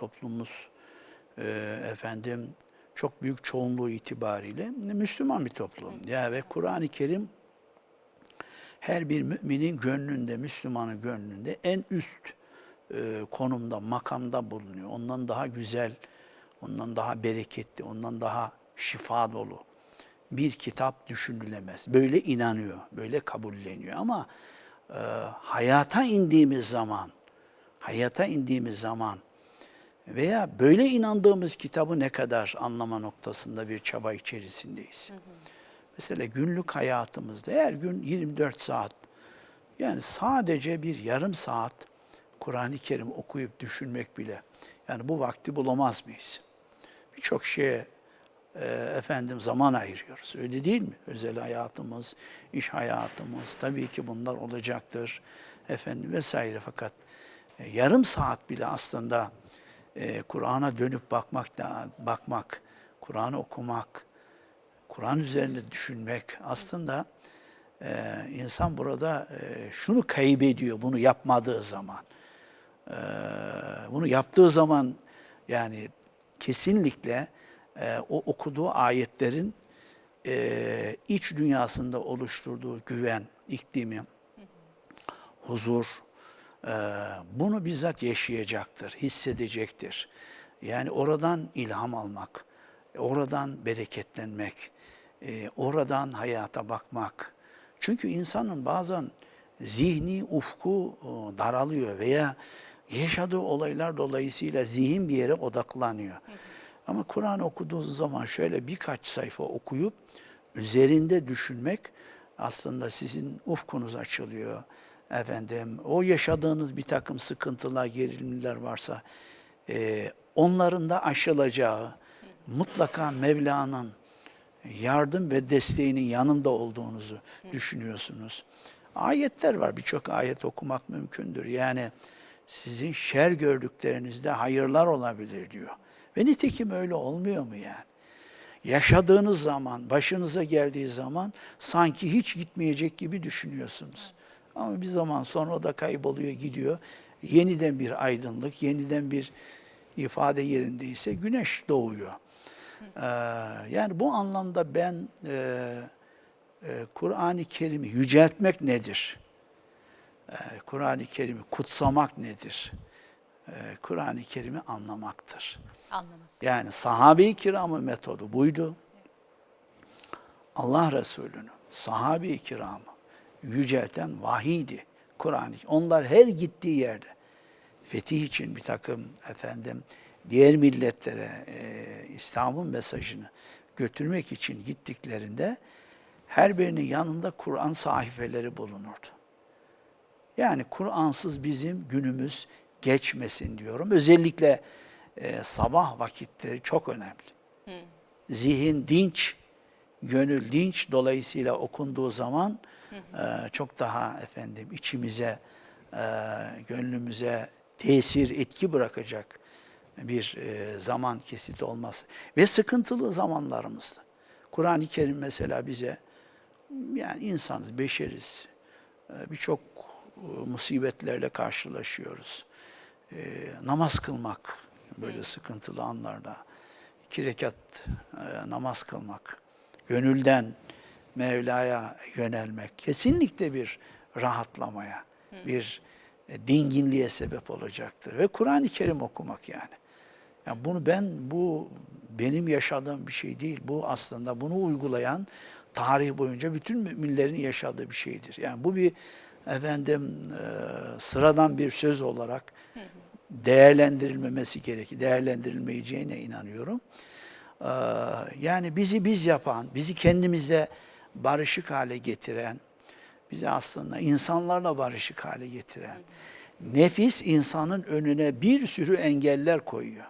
toplumumuz e, efendim çok büyük çoğunluğu itibariyle Müslüman bir toplum. Ya ve Kur'an-ı Kerim her bir müminin gönlünde, Müslümanın gönlünde en üst e, konumda, makamda bulunuyor. Ondan daha güzel, ondan daha bereketli, ondan daha şifa dolu bir kitap düşünülemez. Böyle inanıyor, böyle kabulleniyor. Ama e, hayata indiğimiz zaman, hayata indiğimiz zaman veya böyle inandığımız kitabı ne kadar anlama noktasında bir çaba içerisindeyiz. Mesela günlük hayatımızda her gün 24 saat yani sadece bir yarım saat Kur'an-ı Kerim okuyup düşünmek bile yani bu vakti bulamaz mıyız? Birçok şeye e, efendim zaman ayırıyoruz. Öyle değil mi? Özel hayatımız, iş hayatımız tabii ki bunlar olacaktır. Efendim vesaire fakat e, yarım saat bile aslında e, Kur'an'a dönüp bakmak bakmak, Kur'an'ı okumak, Kur'an üzerinde düşünmek aslında e, insan burada e, şunu kaybediyor bunu yapmadığı zaman. E, bunu yaptığı zaman yani kesinlikle e, o okuduğu ayetlerin e, iç dünyasında oluşturduğu güven, iklimi, huzur, bunu bizzat yaşayacaktır, hissedecektir. Yani oradan ilham almak, oradan bereketlenmek, e, oradan hayata bakmak. Çünkü insanın bazen zihni ufku e, daralıyor veya yaşadığı olaylar dolayısıyla zihin bir yere odaklanıyor. Ama Kur'an okuduğunuz zaman şöyle birkaç sayfa okuyup üzerinde düşünmek aslında sizin ufkunuz açılıyor. Efendim o yaşadığınız bir takım sıkıntılar, gerilimler varsa e, onların da aşılacağı mutlaka Mevla'nın yardım ve desteğinin yanında olduğunuzu düşünüyorsunuz. Ayetler var. Birçok ayet okumak mümkündür. Yani sizin şer gördüklerinizde hayırlar olabilir diyor. Ve nitekim öyle olmuyor mu yani? Yaşadığınız zaman, başınıza geldiği zaman sanki hiç gitmeyecek gibi düşünüyorsunuz. Ama bir zaman sonra da kayboluyor, gidiyor. Yeniden bir aydınlık, yeniden bir ifade yerindeyse güneş doğuyor. Ee, yani bu anlamda ben e, e, Kur'an-ı Kerim'i yüceltmek nedir? Ee, Kur'an-ı Kerim'i kutsamak nedir? Ee, Kur'an-ı Kerim'i anlamaktır. Anlamak. Yani sahabe-i kiramın metodu buydu. Allah Resulü'nü, sahabe-i kiramı yücelten vahiydi. Kur'an. Onlar her gittiği yerde fetih için bir takım efendim diğer milletlere e, İslam'ın mesajını götürmek için gittiklerinde her birinin yanında Kur'an sahifeleri bulunurdu. Yani Kur'ansız bizim günümüz geçmesin diyorum. Özellikle e, sabah vakitleri çok önemli. Zihin dinç, gönül dinç dolayısıyla okunduğu zaman e, çok daha efendim içimize, e, gönlümüze tesir, etki bırakacak bir e, zaman kesiti olması ve sıkıntılı zamanlarımızda. Kur'an-ı Kerim mesela bize yani insanız, beşeriz. E, Birçok e, musibetlerle karşılaşıyoruz. E, namaz kılmak böyle sıkıntılı anlarda. iki rekat e, namaz kılmak. Gönülden Mevla'ya yönelmek. Kesinlikle bir rahatlamaya, bir e, dinginliğe sebep olacaktır. Ve Kur'an-ı Kerim okumak yani. Yani bunu ben, bu benim yaşadığım bir şey değil. Bu aslında bunu uygulayan tarih boyunca bütün müminlerin yaşadığı bir şeydir. Yani bu bir efendim e, sıradan bir söz olarak değerlendirilmemesi gerekir. Değerlendirilmeyeceğine inanıyorum. Ee, yani bizi biz yapan, bizi kendimizle barışık hale getiren, bizi aslında insanlarla barışık hale getiren, nefis insanın önüne bir sürü engeller koyuyor.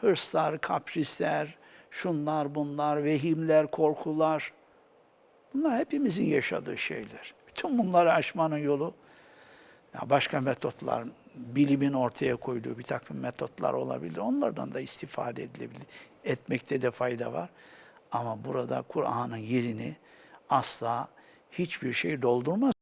Hırslar, kaprisler, şunlar bunlar, vehimler, korkular. Bunlar hepimizin yaşadığı şeyler. Bütün bunları aşmanın yolu ya başka metotlar, bilimin ortaya koyduğu bir takım metotlar olabilir. Onlardan da istifade edilebilir. Etmekte de fayda var. Ama burada Kur'an'ın yerini asla hiçbir şey doldurmaz.